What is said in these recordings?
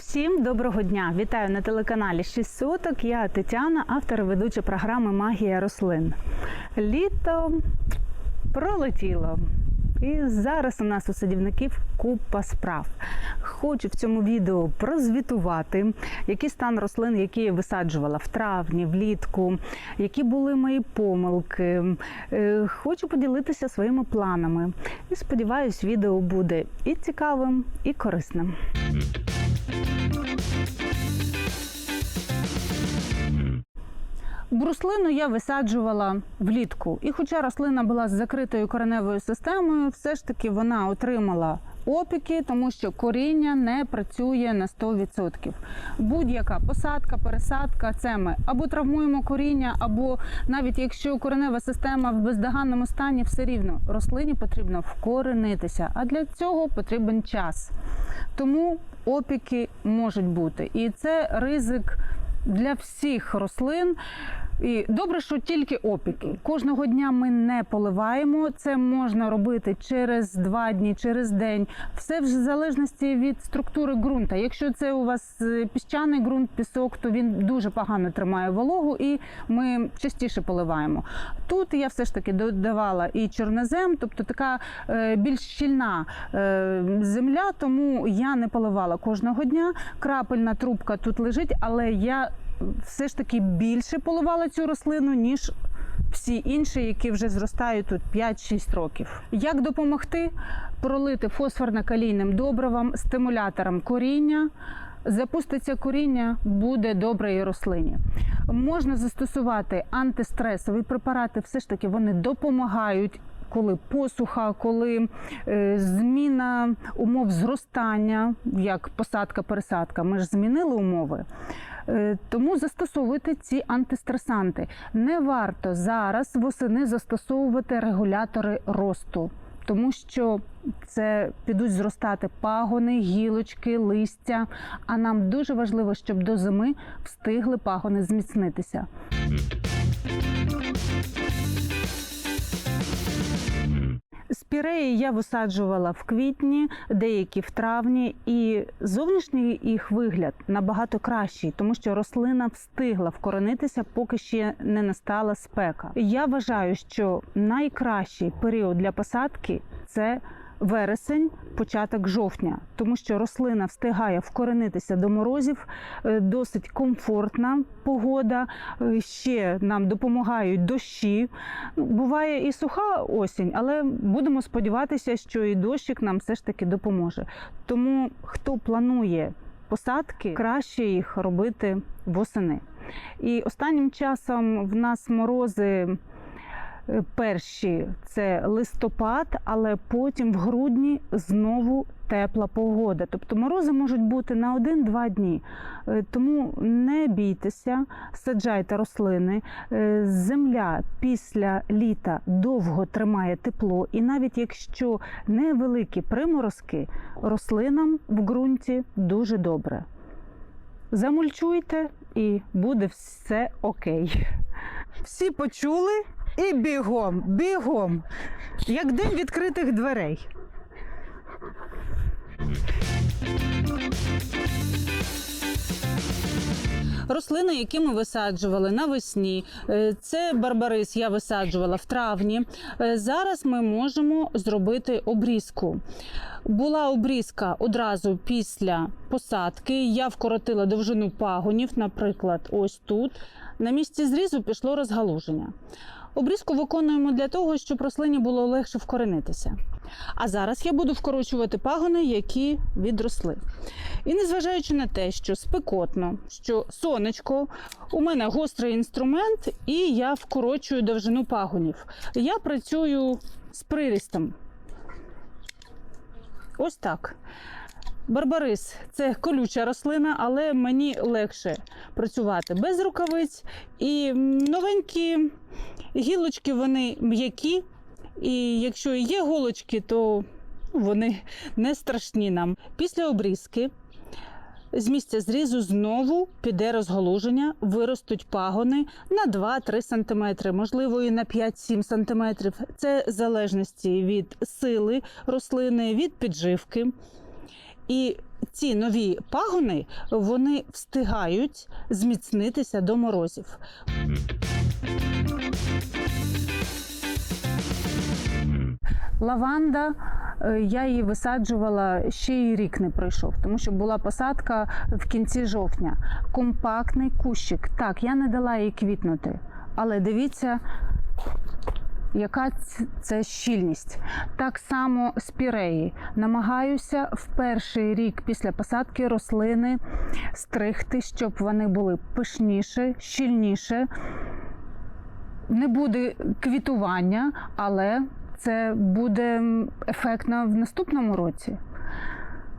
Всім доброго дня! Вітаю на телеканалі 6 соток. Я Тетяна, автор і ведуча програми Магія рослин. Літо пролетіло. І зараз у нас у садівників купа справ. Хочу в цьому відео прозвітувати, який стан рослин, які я висаджувала в травні, влітку, які були мої помилки. Е, Хочу поділитися своїми планами. І сподіваюсь, відео буде і цікавим, і корисним. Бруслину я висаджувала влітку, і хоча рослина була з закритою кореневою системою, все ж таки вона отримала опіки, тому що коріння не працює на 100%. Будь-яка посадка, пересадка це ми або травмуємо коріння, або навіть якщо коренева система в бездоганному стані, все рівно рослині потрібно вкоренитися. А для цього потрібен час. Тому опіки можуть бути, і це ризик для всіх рослин. І добре, що тільки опіки. Кожного дня ми не поливаємо. Це можна робити через два дні, через день. Все в залежності від структури ґрунта. Якщо це у вас е, піщаний ґрунт, пісок, то він дуже погано тримає вологу, і ми частіше поливаємо. Тут я все ж таки додавала і чорнозем, тобто така е, більш щільна е, земля, тому я не поливала кожного дня. Крапельна трубка тут лежить, але я все ж таки більше поливала цю рослину, ніж всі інші, які вже зростають тут 5-6 років. Як допомогти пролити фосфорно-калійним добривом, стимулятором коріння? Запуститься коріння, буде добре і рослині. Можна застосувати антистресові препарати, все ж таки вони допомагають. Коли посуха, коли е, зміна умов зростання, як посадка-пересадка, ми ж змінили умови. Е, Тому застосовуйте ці антистресанти. Не варто зараз восени застосовувати регулятори росту, тому що це підуть зростати пагони, гілочки, листя. А нам дуже важливо, щоб до зими встигли пагони зміцнитися. Спіреї я висаджувала в квітні, деякі в травні, і зовнішній їх вигляд набагато кращий, тому що рослина встигла вкоренитися, поки ще не настала спека. Я вважаю, що найкращий період для посадки це вересень, початок жовтня, тому що рослина встигає вкоренитися до морозів, е, досить комфортна погода. е, Ще нам допомагають дощі. Ну, Буває і суха осінь, але будемо сподіватися, що і дощик нам все ж таки допоможе. Тому хто планує посадки, краще їх робити восени. І останнім часом в нас морози. Перші це листопад, але потім в грудні знову тепла погода. Тобто морози можуть бути на один-два дні. Е, Тому не бійтеся, саджайте рослини. Е, Земля після літа довго тримає тепло, і навіть якщо невеликі приморозки, рослинам в ґрунті дуже добре. Замульчуйте і буде все окей. Всі почули і бігом, бігом, як день відкритих дверей. Рослини, які ми висаджували навесні, е, це барбарис я висаджувала в травні. Е, Зараз ми можемо зробити обрізку. Була обрізка одразу після посадки. Я вкоротила довжину пагонів, наприклад, ось тут. На місці зрізу пішло розгалуження. Обрізку виконуємо для того, щоб рослині було легше вкоренитися. А зараз я буду вкорочувати пагони, які відросли. І незважаючи на те, що спекотно, що сонечко, у мене гострий інструмент, і я вкорочую довжину пагонів. Я працюю з прирістом. Ось так. Барбарис це колюча рослина, але мені легше працювати без рукавиць. І новенькі гілочки вони м'які. І якщо є голочки, то вони не страшні нам. Після обрізки з місця зрізу знову піде розголуження, виростуть пагони на 2-3 см, можливо, і на 5-7 см. Це залежності від сили рослини, від підживки. І ці нові пагони вони встигають зміцнитися до морозів. Лаванда, е, я її висаджувала ще й рік не пройшов, тому що була посадка в кінці жовтня. Компактний кущик. Так, я не дала їй квітнути, але дивіться, яка це щільність. Так само спіреї. Намагаюся в перший рік після посадки рослини стригти, щоб вони були пишніше, щільніше. Не буде квітування, але це буде ефектно в наступному році.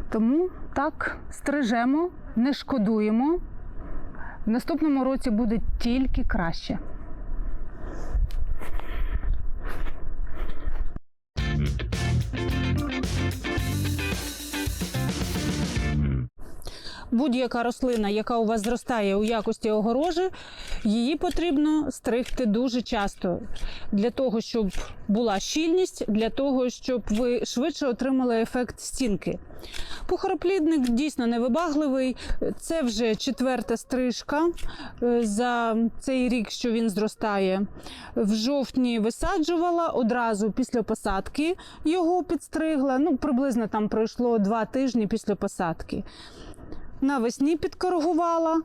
Тому так, стрижемо, не шкодуємо. В наступному році буде тільки краще. Будь-яка рослина, яка у вас зростає у якості огорожі, її потрібно стригти дуже часто для того, щоб була щільність, для того, щоб ви швидше отримали ефект стінки. Пухороплідник дійсно невибагливий. Це вже четверта стрижка е, за цей рік, що він зростає. В жовтні висаджувала одразу після посадки його підстригла. Ну, приблизно там пройшло два тижні після посадки. Навесні підкоригувала.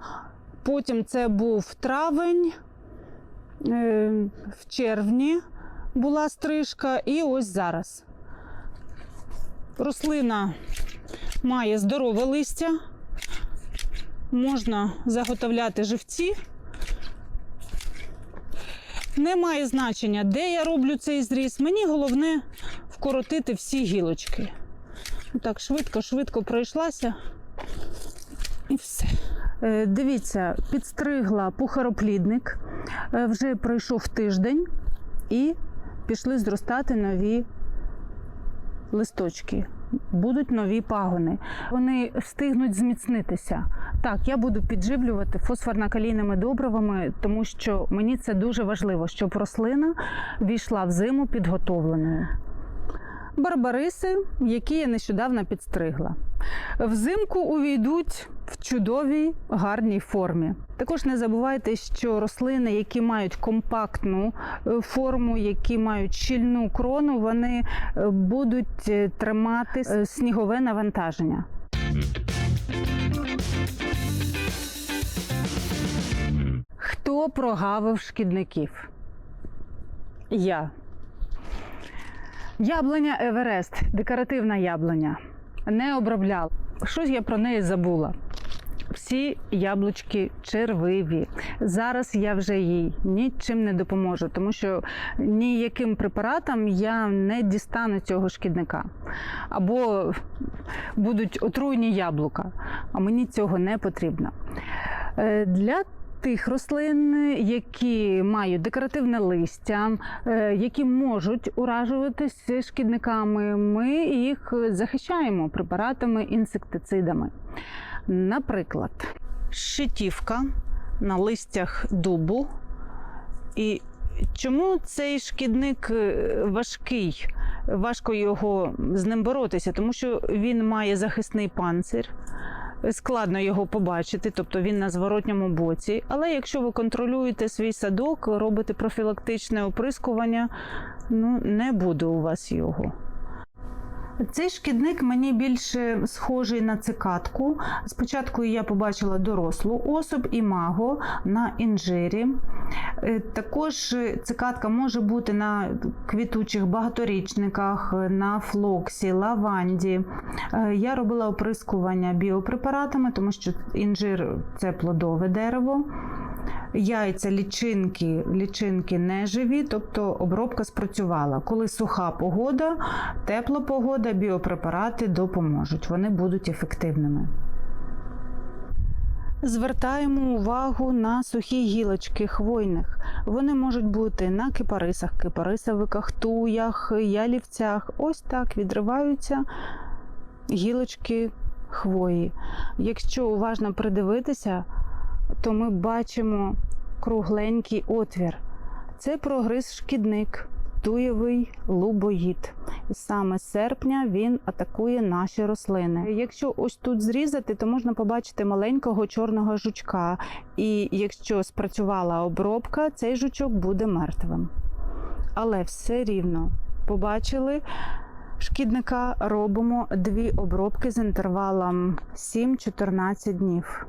Потім це був травень, е, в червні була стрижка, і ось зараз. Рослина має здорове листя, можна заготовляти живці. Немає значення, де я роблю цей зріз. Мені головне вкоротити всі гілочки. Так, швидко, швидко пройшлася. І все. Е, Дивіться, підстригла пухароплідник. Е, Вже пройшов тиждень і пішли зростати нові листочки. Будуть нові пагони. Вони встигнуть зміцнитися. Так, я буду підживлювати фосфорно-калійними добривами, тому що мені це дуже важливо, щоб рослина війшла в зиму підготовленою. Барбариси, які я нещодавно підстригла. Взимку увійдуть в чудовій гарній формі. Також не забувайте, що рослини, які мають компактну е, форму, які мають щільну крону, вони е, будуть е, тримати снігове навантаження. Хто прогавив шкідників? Я. Яблуня Еверест, декоративна яблуня. Не обробляла. Щось я про неї забула. Всі яблучки червиві. Зараз я вже їй нічим не допоможу, тому що ніяким препаратом я не дістану цього шкідника. Або будуть отруйні яблука, а мені цього не потрібно. Е, Для тих рослин, які мають декоративне листя, е, які можуть уражуватися шкідниками, ми їх захищаємо препаратами, інсектицидами. Наприклад, щитівка на листях дубу. І чому цей шкідник е, важкий? Важко його з ним боротися, тому що він має захисний панцир. Складно його побачити, тобто він на зворотньому боці. Але якщо ви контролюєте свій садок, робите профілактичне оприскування, ну не буде у вас його. Цей шкідник мені більше схожий на цикатку. Спочатку я побачила дорослу особь імаго на інжирі. Е, Також цикатка може бути на квітучих багаторічниках, на флоксі, лаванді. Е, Я робила оприскування біопрепаратами, тому що інжир це плодове дерево. Яйця, лічинки, лічинки не живі, тобто обробка спрацювала. Коли суха погода, тепла погода, біопрепарати допоможуть. Вони будуть ефективними. Звертаємо увагу на сухі гілочки хвойних. Вони можуть бути на кипарисах, кипарисовиках, туях, ялівцях. Ось так відриваються гілочки хвої. Якщо уважно придивитися, то ми бачимо кругленький отвір. Це прогриз шкідник, туєвий лубоїд. І Саме з серпня він атакує наші рослини. Якщо ось тут зрізати, то можна побачити маленького чорного жучка. І якщо спрацювала обробка, цей жучок буде мертвим. Але все рівно побачили. Шкідника робимо дві обробки з інтервалом 7-14 днів.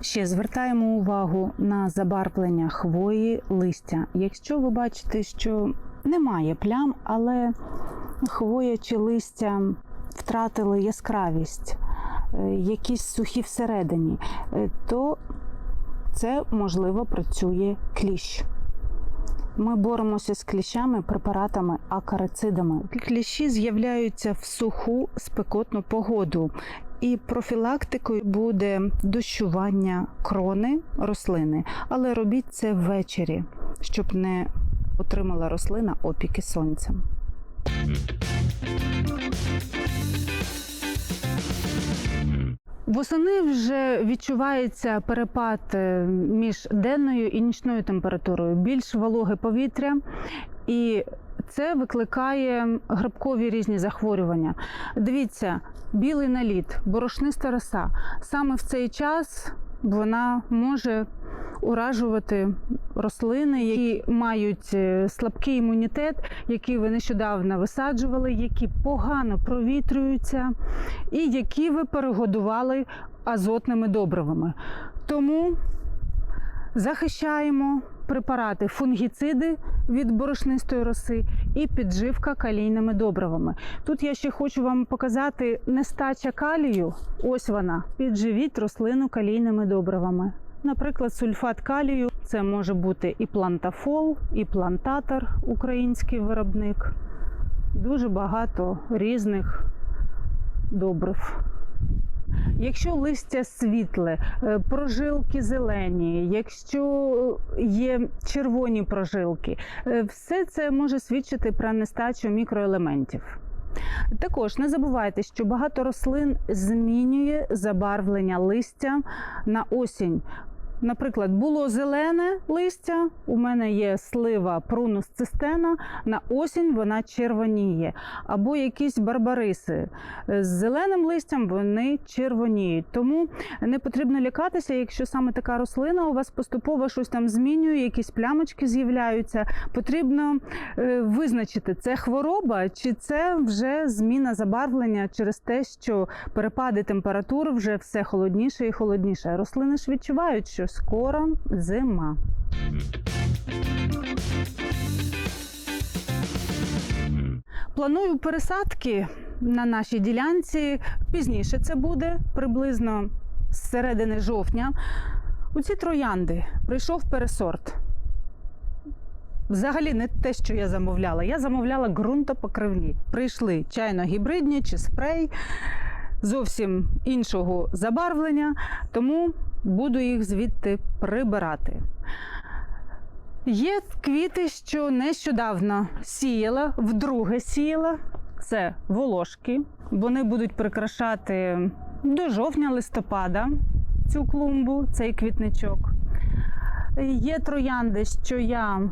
Ще звертаємо увагу на забарвлення хвої листя. Якщо ви бачите, що немає плям, але хвоя чи листя втратили яскравість, е, якісь сухі всередині, е, то це можливо працює кліщ. Ми боремося з кліщами препаратами акарицидами. Кліщі з'являються в суху спекотну погоду, і профілактикою буде дощування крони рослини, але робіть це ввечері, щоб не отримала рослина опіки сонцем. Восени вже відчувається перепад е, між денною і нічною температурою, більш вологе повітря, і це викликає грибкові різні захворювання. Дивіться, білий наліт, борошниста роса. Саме в цей час вона може уражувати рослини, які мають е, слабкий імунітет, які ви нещодавно висаджували, які погано провітрюються, і які ви перегодували азотними добривами. Тому захищаємо препарати фунгіциди від борошнистої роси і підживка калійними добривами. Тут я ще хочу вам показати нестача калію. Ось вона. Підживіть рослину калійними добривами. Наприклад, сульфат калію це може бути і плантафол, і плантатор, український виробник. Дуже багато різних добрив. Якщо листя світле, е, прожилки зелені, якщо є червоні прожилки, е, все це може свідчити про нестачу мікроелементів. Також не забувайте, що багато рослин змінює забарвлення листя на осінь. Наприклад, було зелене листя, у мене є слива прунус цистена, на осінь вона червоніє. Або якісь барбариси. З зеленим листям вони червоніють. Тому не потрібно лякатися, якщо саме така рослина у вас поступово щось там змінює, якісь плямочки з'являються. Потрібно е, визначити, це хвороба чи це вже зміна забарвлення через те, що перепади температур вже все холодніше і холодніше. Рослини ж відчувають, що скоро зима. Планую пересадки на нашій ділянці. Пізніше це буде приблизно з середини жовтня. У ці троянди прийшов пересорт. Взагалі не те, що я замовляла. Я замовляла ґрунтопокривні. Прийшли чайно-гібридні чи спрей зовсім іншого забарвлення, тому буду їх звідти прибирати. Є квіти, що нещодавно сіяла, вдруге сіяла. Це волошки. Вони будуть прикрашати до жовтня-листопада цю клумбу, цей квітничок. Є троянди, що я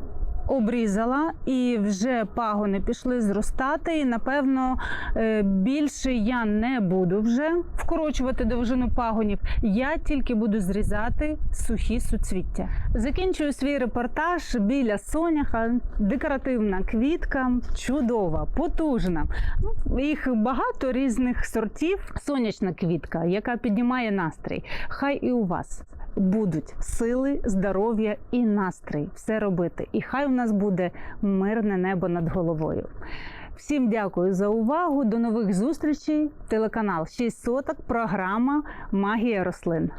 обрізала, і вже пагони пішли зростати. І напевно е, більше я не буду вже вкорочувати довжину пагонів. Я тільки буду зрізати сухі суцвіття. Закінчую свій репортаж біля соняха. Декоративна квітка, чудова, потужна. Ну, Їх багато різних сортів. Сонячна квітка, яка піднімає настрій. Хай і у вас будуть сили, здоров'я і настрій все робити. І хай у нас буде мирне небо над головою. Всім дякую за увагу. До нових зустрічей. Телеканал 6 соток. Програма Магія рослин.